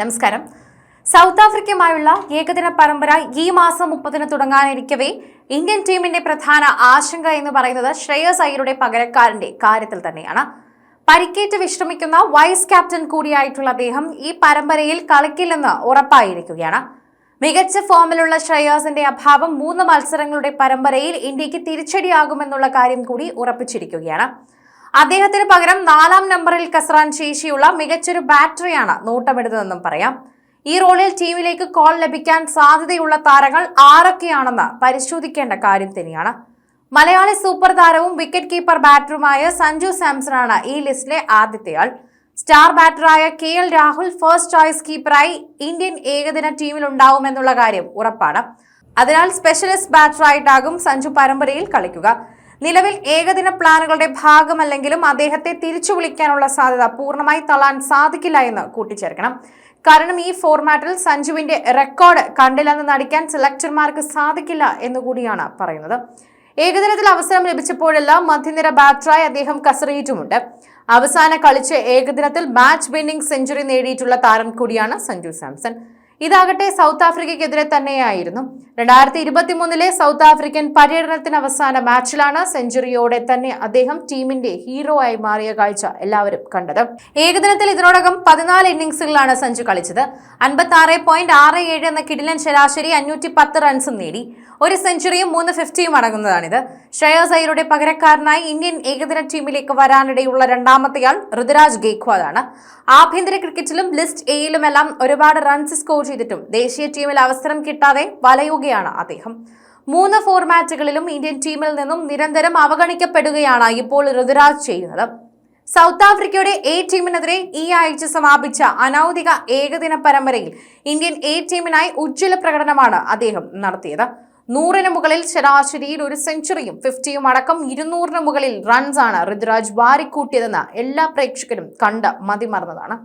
നമസ്കാരം. സൗത്ത് ആഫ്രിക്കയുമായുള്ള ഏകദിന പരമ്പര ഈ മാസം മുപ്പതിന് തുടങ്ങാനിരിക്കവേ ഇന്ത്യൻ ടീമിന്റെ പ്രധാന ആശങ്ക എന്ന് പറയുന്നത് ശ്രേയസ് അയ്യരുടെ പകരക്കാരന്റെ കാര്യത്തിൽ തന്നെയാണ്. പരിക്കേറ്റ് വിശ്രമിക്കുന്ന വൈസ് ക്യാപ്റ്റൻ കൂടിയായിട്ടുള്ള അദ്ദേഹം ഈ പരമ്പരയിൽ കളിക്കില്ലെന്ന് ഉറപ്പായിരിക്കുകയാണ്. മികച്ച ഫോമിലുള്ള ശ്രേയാസിന്റെ അഭാവം മൂന്ന് മത്സരങ്ങളുടെ പരമ്പരയിൽ ഇന്ത്യയ്ക്ക് തിരിച്ചടിയാകുമെന്നുള്ള കാര്യം കൂടി ഉറപ്പിച്ചിരിക്കുകയാണ്. അദ്ദേഹത്തിന് പകരം നാലാം നമ്പറിൽ കസറാൻ ശേഷിയുള്ള മികച്ചൊരു ബാറ്ററിയാണ് നോട്ടമിടുന്നതെന്നും പറയാം. ഈ റോളിൽ ടീമിലേക്ക് കോൾ ലഭിക്കാൻ സാധ്യതയുള്ള താരങ്ങൾ ആരൊക്കെയാണെന്ന് പരിശോധിക്കേണ്ട കാര്യം തന്നെയാണ്. മലയാളി സൂപ്പർ താരവും വിക്കറ്റ് കീപ്പർ ബാറ്ററുമായ സഞ്ജു സാംസൺ ആണ് ഈ ലിസ്റ്റിലെ ആദ്യത്തെയാൾ star ബാറ്ററായ K L Rahul first choice കീപ്പറായി Indian ഏകദിന ടീമിൽ ഉണ്ടാവുമെന്നുള്ള കാര്യം ഉറപ്പാണ്. അതിനാൽ സ്പെഷ്യലിസ്റ്റ് ബാറ്ററായിട്ടാകും സഞ്ജു പരമ്പരയിൽ കളിക്കുക. നിലവിൽ ഏകദിന പ്ലാനുകളുടെ ഭാഗമല്ലെങ്കിലും അദ്ദേഹത്തെ തിരിച്ചു വിളിക്കാനുള്ള സാധ്യത പൂർണമായി തള്ളാൻ സാധിക്കില്ല എന്ന് കൂട്ടിച്ചേർക്കണം. കാരണം ഈ ഫോർമാറ്റിൽ സഞ്ജുവിന്റെ റെക്കോർഡ് കണ്ടില്ലെന്ന് നടിക്കാൻ സെലക്ടർമാർക്ക് സാധിക്കില്ല എന്നുകൂടിയാണ് പറയുന്നത്. ഏകദിനത്തിൽ അവസരം ലഭിച്ചപ്പോഴെല്ലാം മധ്യനിര ബാറ്ററായി അദ്ദേഹം കസറിയിട്ടുമുണ്ട്. അവസാന കളിച്ച് ഏകദിനത്തിൽ മാച്ച് വിന്നിംഗ് സെഞ്ചുറി നേടിയിട്ടുള്ള താരം കൂടിയാണ് സഞ്ജു സാംസൺ. ഇതാകട്ടെ സൗത്ത് ആഫ്രിക്കയ്ക്കെതിരെ തന്നെയായിരുന്നു. രണ്ടായിരത്തി ഇരുപത്തി മൂന്നിലെ സൗത്ത് ആഫ്രിക്കൻ പര്യടനത്തിന് അവസാന മാച്ചിലാണ് സെഞ്ചുറിയോടെ തന്നെ അദ്ദേഹം ടീമിന്റെ ഹീറോ ആയി മാറിയ കാഴ്ച എല്ലാവരും കണ്ടത്. ഏകദിനത്തിൽ ഇതിനോടകം പതിനാല് ഇന്നിംഗ്സുകളാണ് സഞ്ജു കളിച്ചത്. അൻപത്തി ആറ് പോയിന്റ് ആറ് ഏഴ് എന്ന കിടിലൻ ശരാശരി അഞ്ഞൂറ്റി പത്ത് റൺസും നേടി. ഒരു സെഞ്ചുറിയും മൂന്ന് ഫിഫ്റ്റിയും അടങ്ങുന്നതാണിത്. ശ്രേയസ് അയ്യരുടെ പകരക്കാരനായി ഇന്ത്യൻ ഏകദിന ടീമിലേക്ക് വരാനിടയുള്ള രണ്ടാമത്തെയാൾ ഋതുരാജ് ഗേഖ്വാദാണ് ആഭ്യന്തര ക്രിക്കറ്റിലും ലിസ്റ്റ് എയിലുമെല്ലാം ഒരുപാട് റൺസ് സ്കോർ ചെയ്തിട്ടും ദേശീയ ടീമിൽ അവസരം കിട്ടാതെ വലയുകയാണ് അദ്ദേഹം. മൂന്ന് ഫോർമാറ്റുകളിലും ഇന്ത്യൻ ടീമിൽ നിന്നും നിരന്തരം അവഗണിക്കപ്പെടുകയാണ് ഇപ്പോൾ ഋതുരാജ് ചെയ്യുന്നത്. സൗത്ത് ആഫ്രിക്കയുടെ എ ടീമിനെതിരെ ഈ ആഴ്ച സമാപിച്ച അനൌദിക ഏകദിന പരമ്പരയിൽ ഇന്ത്യൻ എ ടീമിനായി ഉജ്ജ്വല പ്രകടനമാണ് അദ്ദേഹം നടത്തിയത്. നൂറിന് മുകളിൽ ശരാശരിയിൽ ഒരു സെഞ്ചുറിയും ഫിഫ്റ്റിയും അടക്കം ഇരുന്നൂറിന് മുകളിൽ റൺസാണ് ഋതുരാജ് വാരിക്കൂട്ടിയതെന്ന് എല്ലാ പ്രേക്ഷകരും കണ്ട് മതിമറന്നതാണ്.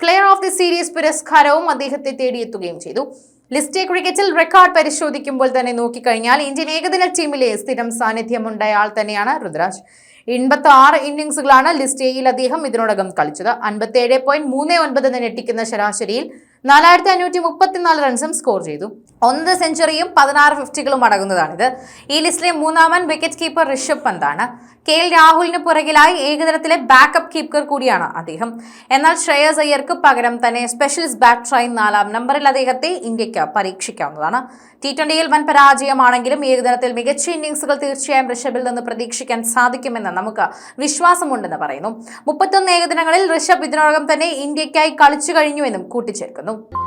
പ്ലെയർ ഓഫ് ദി സീരീസ് പുരസ്കാരവും അദ്ദേഹത്തെ തേടിയെത്തുകയും ചെയ്തു. ലിസ്റ്റ് ക്രിക്കറ്റിൽ റെക്കോർഡ് പരിശോധിക്കുമ്പോൾ തന്നെ നോക്കിക്കഴിഞ്ഞാൽ ഇന്ത്യൻ ഏകദിന ടീമിലെ സ്ഥിരം സാന്നിധ്യമുണ്ടായ തന്നെയാണ് ഋതുരാജ്. എൺപത്തി ആറ് ഇന്നിംഗ്സുകളാണ് ലിസ്റ്റ് എയിൽ അദ്ദേഹം ഇതിനോടകം കളിച്ചത്. അൻപത്തി ഏഴ് പോയിന്റ് മൂന്ന് ഒൻപത് ഞെട്ടിക്കുന്ന ശരാശരിയിൽ നാലായിരത്തി അഞ്ഞൂറ്റി മുപ്പത്തിനാല് റൺസും സ്കോർ ചെയ്തു. ഒന്നര സെഞ്ചുറിയും പതിനാറ് ഫിഫ്റ്റികളും അടങ്ങുന്നതാണിത്. ഈ ലിസ്റ്റിലെ മൂന്നാമൻ വിക്കറ്റ് കീപ്പർ ഋഷഭ് പന്താണ്. കെ എൽ രാഹുലിന് പുറകിലായി ഏകദിനത്തിലെ ബാക്കപ്പ് കീപ്പർ കൂടിയാണ് അദ്ദേഹം. എന്നാൽ ശ്രേയസ് അയ്യർക്ക് പകരം തന്നെ സ്പെഷ്യലിസ്റ്റ് ബാറ്ററായി നാലാം നമ്പറിൽ അദ്ദേഹത്തെ ഇന്ത്യയ്ക്ക് പരീക്ഷിക്കാവുന്നതാണ്. ടി ട്വന്റിയിൽ വൻ പരാജയമാണെങ്കിലും ഏകദിനത്തിൽ മികച്ച ഇന്നിംഗ്സുകൾ തീർച്ചയായും ഋഷഭിൽ നിന്ന് പ്രതീക്ഷിക്കാൻ സാധിക്കുമെന്ന് നമുക്ക് വിശ്വാസമുണ്ടെന്ന് പറയുന്നു. മുപ്പത്തൊന്ന് ഏകദിനങ്ങളിൽ ഋഷഭ് ഇതിനോടകം തന്നെ ഇന്ത്യക്കായി കളിച്ചു കഴിഞ്ഞുവെന്നും കൂട്ടിച്ചേർക്കുന്നു. Tchau!